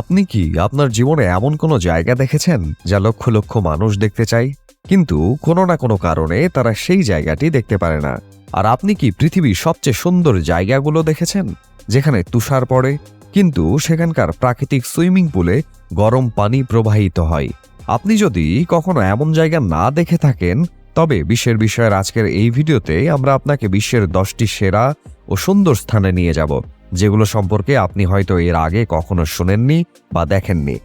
আপনি কি আপনার জীবনে এমন কোনো জায়গা দেখেছেন যা লক্ষ লক্ষ মানুষ দেখতে চায়? কিন্তু কোনো না কোনো কারণে তারা সেই জায়গাটি দেখতে পারে না। আর আপনি কি পৃথিবীর সবচেয়ে সুন্দর জায়গাগুলো দেখেছেন? যেখানে তুষার পড়ে, কিন্তু সেখানকার প্রাকৃতিক সুইমিং পুলে গরম পানি প্রবাহিত হয়। আপনি যদি কখনো এমন জায়গা না দেখে থাকেন, তবে বিশ্বের বিষয়ের আজকের এই ভিডিওতে আমরা আপনাকে বিশ্বের দশটি সেরা ও সুন্দর স্থানে নিয়ে যাব। যেগুলো সম্পর্কে আপনি হয়তো এর আগে কখনো শোনেননি বা দেখেননি।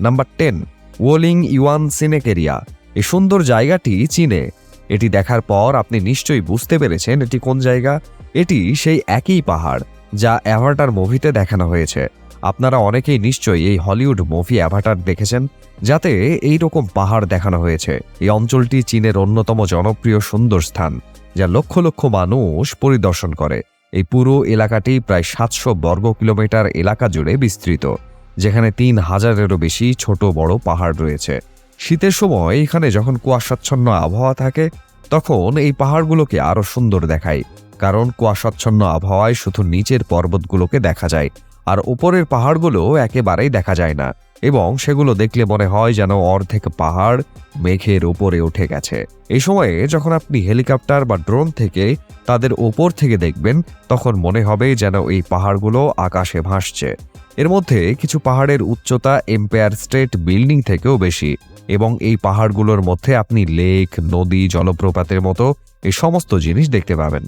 Number ten Wulingyuan scenic area. এই সুন্দর জায়গাটি চীনে। এটি দেখার পর আপনি নিশ্চয়ই বুঝতে পেরেছেন এটি কোন জায়গা। এটি সেই একই পাহাড় যা অ্যাভার্টার মুভিতে দেখানো হয়েছে। আপনারা অনেকেই নিশ্চয়ই এই হলিউড মুভি অ্যাভাটার দেখেছেন, যাতে এই রকম পাহাড় দেখানো হয়েছে। এই অঞ্চলটি চীনের অন্যতম জনপ্রিয় সুন্দর স্থান, যা লক্ষ লক্ষ মানুষ পরিদর্শন করে। এই পুরো এলাকাটি প্রায় সাতশো বর্গ কিলোমিটার এলাকা জুড়ে বিস্তৃত, যেখানে তিন হাজারেরও বেশি ছোট বড় পাহাড় রয়েছে। শীতের সময় এখানে যখন কুয়াশাচ্ছন্ন আবহাওয়া থাকে, তখন এই পাহাড়গুলোকে আরও সুন্দর দেখায়, কারণ কুয়াশাচ্ছন্ন আবহাওয়ায় শুধু নিচের পর্বতগুলোকে দেখা যায় আর উপরের পাহাড়গুলো একেবারেই দেখা যায় না এবং সেগুলো দেখলে মনে হয় যেন অর্ধেক পাহাড় মেঘের উপরে উঠে গেছে। এই সময়ে যখন আপনি হেলিকপ্টার বা ড্রোন থেকে তাদের ওপর থেকে দেখবেন, তখন মনে হবে যেন এই পাহাড়গুলো আকাশে ভাসছে। এর মধ্যে কিছু পাহাড়ের উচ্চতা এম্পায়ার স্টেট বিল্ডিং থেকেও বেশি এবং এই পাহাড়গুলোর মধ্যে আপনি লেক, নদী, জলপ্রপাতের মতো এই সমস্ত জিনিস দেখতে পাবেন।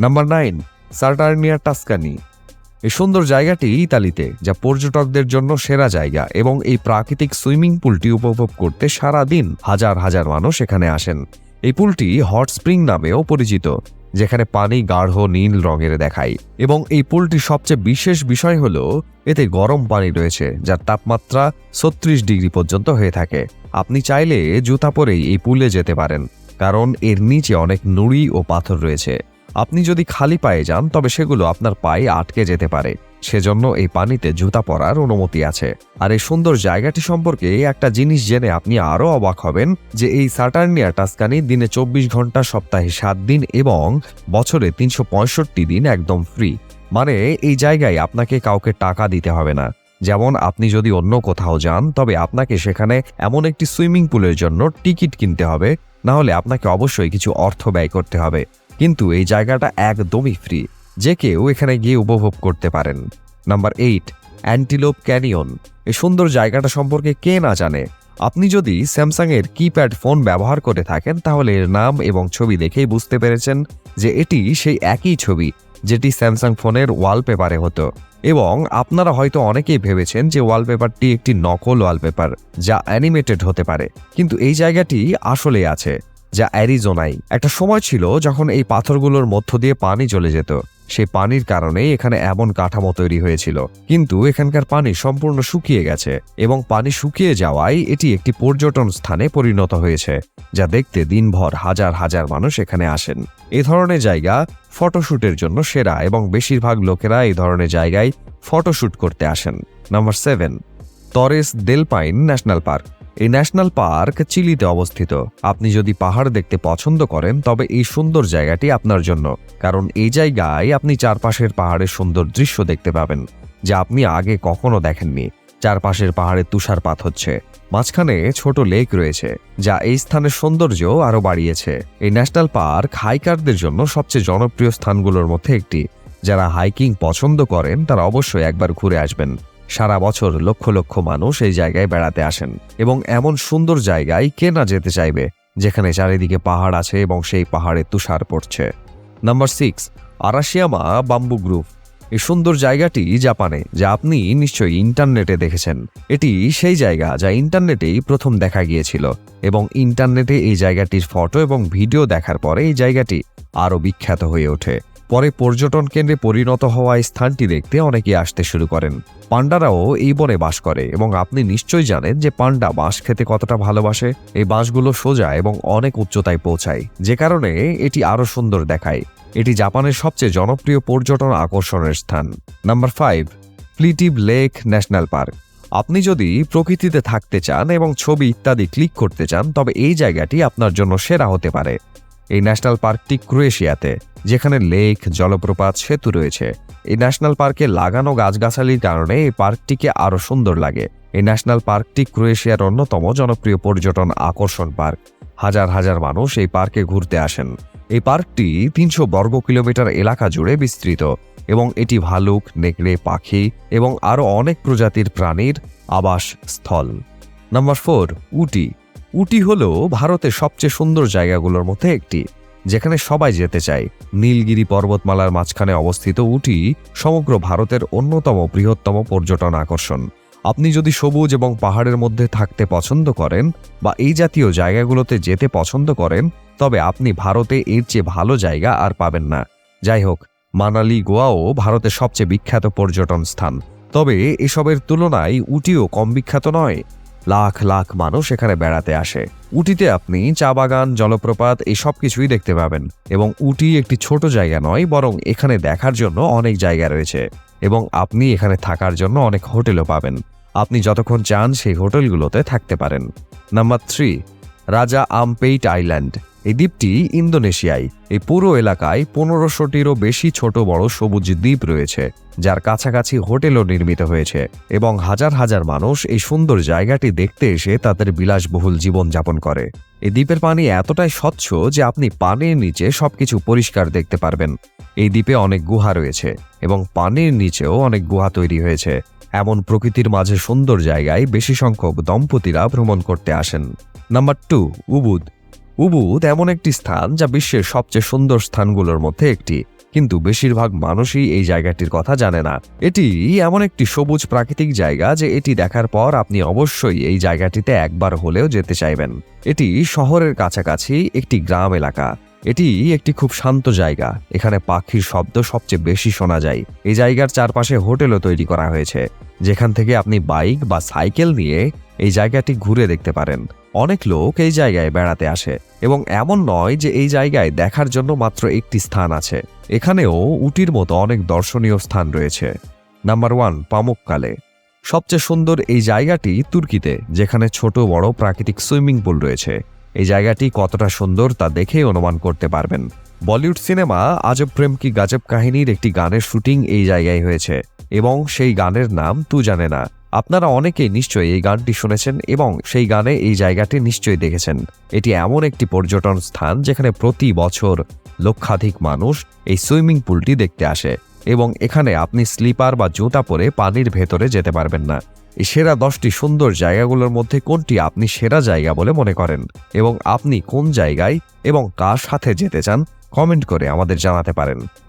Number nine, Saturnia Tuscany. এই সুন্দর জায়গাটি ইতালিতে, যা পর্যটকদের জন্য সেরা জায়গা এবং এই প্রাকৃতিক সুইমিং পুলটি উপভোগ করতে সারা দিন হাজার হাজার মানুষ এখানে আসেন। এই পুলটি হট স্প্রিং নামেও পরিচিত, যেখানে পানি গাঢ় নীল রঙের দেখায় এবং এই পুলটি সবচেয়ে বিশেষ বিষয় হল, এতে গরম পানি রয়েছে, যার তাপমাত্রা ছত্রিশ ডিগ্রি পর্যন্ত হয়ে থাকে। আপনি চাইলে জুতা পরেই এই পুলে যেতে পারেন, কারণ এর নিচে অনেক নুড়ি ও পাথর রয়েছে। আপনি যদি খালি পায়ে যান, তবে সেগুলো আপনার পায়ে আটকে যেতে পারে। সেজন্য এই পানিতে জুতা পরার অনুমতি আছে। আর এই সুন্দর জায়গাটি সম্পর্কে একটা জিনিস জেনে আপনি আরও অবাক হবেন যে এই সাটার্নিয়া টাস্কানি দিনে চব্বিশ ঘণ্টা, সপ্তাহে সাত দিন এবং বছরে তিনশো পঁয়ষট্টি দিন একদম ফ্রি মানে এই জায়গায় আপনাকে কাউকে টাকা দিতে হবে না। যেমন আপনি যদি অন্য কোথাও যান, তবে আপনাকে সেখানে এমন একটি সুইমিং পুলের জন্য টিকিট কিনতে হবে। না হলে আপনাকে অবশ্যই কিছু অর্থ ব্যয় করতে হবে। কিন্তু এই জায়গাটা একদমই ফ্রি যে কেউ এখানে গিয়ে উপভোগ করতে পারেন। নাম্বার এইট অ্যান্টিলোপ ক্যানিয়ন এই সুন্দর জায়গাটা সম্পর্কে কে না জানে? আপনি যদি স্যামসাং এর কিপ্যাড ফোন ব্যবহার করে থাকেন, তাহলে এর নাম এবং ছবি দেখেই বুঝতে পেরেছেন যে এটি সেই একই ছবি যেটি স্যামসাং ফোনের ওয়ালপেপারে হতো। এবং আপনারা হয়তো অনেকেই ভেবেছেন যে ওয়ালপেপারটি একটি নকল ওয়ালপেপার যা অ্যানিমেটেড হতে পারে। কিন্তু এই জায়গাটি আসলে আছে। যা অ্যারিজোনাই একটা সময় ছিল যখন এই পাথরগুলোর মধ্য দিয়ে পানি চলে যেত। সেই পানির কারণেই এখানে এমন কাঠামো তৈরি হয়েছিল। কিন্তু এখানকার পানি সম্পূর্ণ শুকিয়ে গেছে এবং পানি শুকিয়ে যাওয়ায় এটি একটি পর্যটন স্থানে পরিণত হয়েছে, যা দেখতে দিনভর হাজার হাজার মানুষ এখানে আসেন। এ ধরনের জায়গা ফটোশ্যুটের জন্য সেরা এবং বেশিরভাগ লোকেরা এই ধরনের জায়গায় ফটোশ্যুট করতে আসেন। Number seven, Torres del Paine national park. এই ন্যাশনাল পার্ক চিলিতে অবস্থিত। আপনি যদি পাহাড় দেখতে পছন্দ করেন, তবে এই সুন্দর জায়গাটি আপনার জন্য, কারণ এই জায়গায় আপনি চারপাশের পাহাড়ের সুন্দর দৃশ্য দেখতে পাবেন, যা আপনি আগে কখনো দেখেননি। চারপাশের পাহাড়ে তুষারপাত হচ্ছে। মাঝখানে ছোট লেক রয়েছে, যা এই স্থানের সৌন্দর্য আরও বাড়িয়েছে। এই ন্যাশনাল পার্ক হাইকারদের জন্য সবচেয়ে জনপ্রিয় স্থানগুলোর মধ্যে একটি। যারা হাইকিং পছন্দ করেন, তারা অবশ্যই একবার ঘুরে আসবেন। সারা বছর লক্ষ লক্ষ মানুষ এই জায়গায় বেড়াতে আসেন এবং এমন সুন্দর জায়গায় কে না যেতে চাইবে, যেখানে চারিদিকে পাহাড় আছে এবং সেই পাহাড়ে তুষার পড়ছে। Number six Arashiyama bamboo group এই সুন্দর জায়গাটি জাপানে, যা আপনি নিশ্চয়ই ইন্টারনেটে দেখেছেন। এটি সেই জায়গা যা ইন্টারনেটেই প্রথম দেখা গিয়েছিল এবং ইন্টারনেটে এই জায়গাটির ফটো এবং ভিডিও দেখার পরে এই জায়গাটি আরও বিখ্যাত হয়ে ওঠে। পরে পর্যটন কেন্দ্রে পরিণত হওয়া এই স্থানটি দেখতে অনেকে আসতে শুরু করেন। পান্ডারাও এই বনে বাস করে এবং আপনি নিশ্চয়ই জানেন যে পান্ডা বাঁশ খেতে কতটা ভালোবাসে। এই বাঁশগুলো সোজা এবং অনেক উচ্চতায় পৌঁছায়। যে কারণে এটি আরও সুন্দর দেখায়। এটি জাপানের সবচেয়ে জনপ্রিয় পর্যটন আকর্ষণের স্থান। Number five Plitvice lake national park. আপনি যদি প্রকৃতিতে থাকতে চান এবং ছবি ইত্যাদি ক্লিক করতে চান, তবে এই জায়গাটি আপনার জন্য সেরা হতে পারে। এই ন্যাশনাল পার্কটি ক্রোয়েশিয়াতে, যেখানে লেক, জলপ্রপাত, সেতু রয়েছে। এই ন্যাশনাল পার্কে লাগানো গাছগাছালির কারণে এই পার্কটিকে আরও সুন্দর লাগে। এই ন্যাশনাল পার্কটি ক্রোয়েশিয়ার অন্যতম জনপ্রিয় পর্যটন আকর্ষণ পার্ক। হাজার হাজার মানুষ এই পার্কে ঘুরতে আসেন। এই পার্কটি তিনশো বর্গ কিলোমিটার এলাকা জুড়ে বিস্তৃত এবং এটি ভালুক, নেকড়ে, পাখি এবং আরও অনেক প্রজাতির প্রাণীর আবাস স্থল নাম্বার ফোর, উটি। উটি হল ভারতের সবচেয়ে সুন্দর জায়গাগুলোর মধ্যে একটি, যেখানে সবাই যেতে চায়। নীলগিরি পর্বতমালার মাঝখানে অবস্থিত উটি সমগ্র ভারতের অন্যতম বৃহত্তম পর্যটন আকর্ষণ। আপনি যদি সবুজ এবং পাহাড়ের মধ্যে থাকতে পছন্দ করেন বা এই জাতীয় জায়গাগুলোতে যেতে পছন্দ করেন, তবে আপনি ভারতে এর চেয়ে ভালো জায়গা আর পাবেন না। যাই হোক, মানালি গোয়াও ভারতের সবচেয়ে বিখ্যাত পর্যটন স্থান। তবে এসবের তুলনায় উটিও কম বিখ্যাত নয়। লাখ লাখ মানুষ এখানে বেড়াতে আসে। উটিতে আপনি চা বাগান, জলপ্রপাত এই সব কিছুই দেখতে পাবেন এবং উটি একটি ছোট জায়গা নয়, বরং এখানে দেখার জন্য অনেক জায়গা রয়েছে এবং আপনি এখানে থাকার জন্য অনেক হোটেলও পাবেন। আপনি যতক্ষণ চান সেই হোটেলগুলোতে থাকতে পারেন। নাম্বার থ্রি, রাজা আমপেইট আইল্যান্ড। এই দ্বীপটি ইন্দোনেশিয়ায়। এই পুরো এলাকায় পনেরোশোটিরও বেশি ছোট বড় সবুজ দ্বীপ রয়েছে, যার কাছাকাছি হোটেলও নির্মিত হয়েছে এবং হাজার হাজার মানুষ এই সুন্দর জায়গাটি দেখতে এসে তাদের বিলাসবহুল জীবনযাপন করে। এই দ্বীপের পানি এতটাই স্বচ্ছ যে আপনি পানির নিচে সবকিছু পরিষ্কার দেখতে পারবেন। এই দ্বীপে অনেক গুহা রয়েছে এবং পানির নিচেও অনেক গুহা তৈরি হয়েছে। এমন প্রকৃতির মাঝে সুন্দর জায়গায় বেশি সংখ্যক দম্পতিরা ভ্রমণ করতে আসেন। Number two, Ubud. উবুদ এমন একটি স্থান যা বিশ্বের সবচেয়ে সুন্দর স্থানগুলোর মধ্যে একটি। কিন্তু বেশিরভাগ মানুষই এই জায়গাটির কথা জানে না। এটি এমন একটি সবুজ প্রাকৃতিক জায়গা যে এটি দেখার পর আপনি অবশ্যই এই জায়গাটিতে একবার হলেও যেতে চাইবেন। এটি শহরের কাছাকাছি একটি গ্রাম এলাকা। এটি একটি খুব শান্ত জায়গা। এখানে পাখির শব্দ সবচেয়ে বেশি শোনা যায়। এই জায়গার চারপাশে হোটেলও তৈরি করা হয়েছে। যেখান থেকে আপনি বাইক বা সাইকেল নিয়ে এই জায়গাটি ঘুরে দেখতে পারেন। অনেক লোক এই জায়গায় বেড়াতে আসে এবং এমন নয় যে এই জায়গায় দেখার জন্য মাত্র একটি স্থান আছে। এখানেও উটির মতো অনেক দর্শনীয় স্থান রয়েছে। Number one, Pamukkale. সবচেয়ে সুন্দর এই জায়গাটি তুর্কিতে, যেখানে ছোট বড় প্রাকৃতিক সুইমিং পুল রয়েছে। এই জায়গাটি কতটা সুন্দর তা দেখেই অনুমান করতে পারবেন। বলিউড সিনেমা আজব প্রেম কি গাজব কাহিনীর একটি গানের শুটিং এই জায়গায় হয়েছে এবং সেই গানের নাম তু জানে না। আপনারা অনেকেই নিশ্চয়ই এই গানটি শুনেছেন এবং সেই গানে এই জায়গাটি নিশ্চয়ই দেখেছেন। এটি এমন একটি পর্যটন স্থান যেখানে প্রতি বছর লক্ষাধিক মানুষ এই সুইমিং পুলটি দেখতে আসে এবং এখানে আপনি স্লিপার বা জুতা পরে পানির ভেতরে যেতে পারবেন না। এই সেরা দশটি সুন্দর জায়গাগুলোর মধ্যে কোনটি আপনি সেরা জায়গা বলে মনে করেন এবং আপনি কোন জায়গায় এবং কার সাথে যেতে চান কমেন্ট করে আমাদের জানাতে পারেন।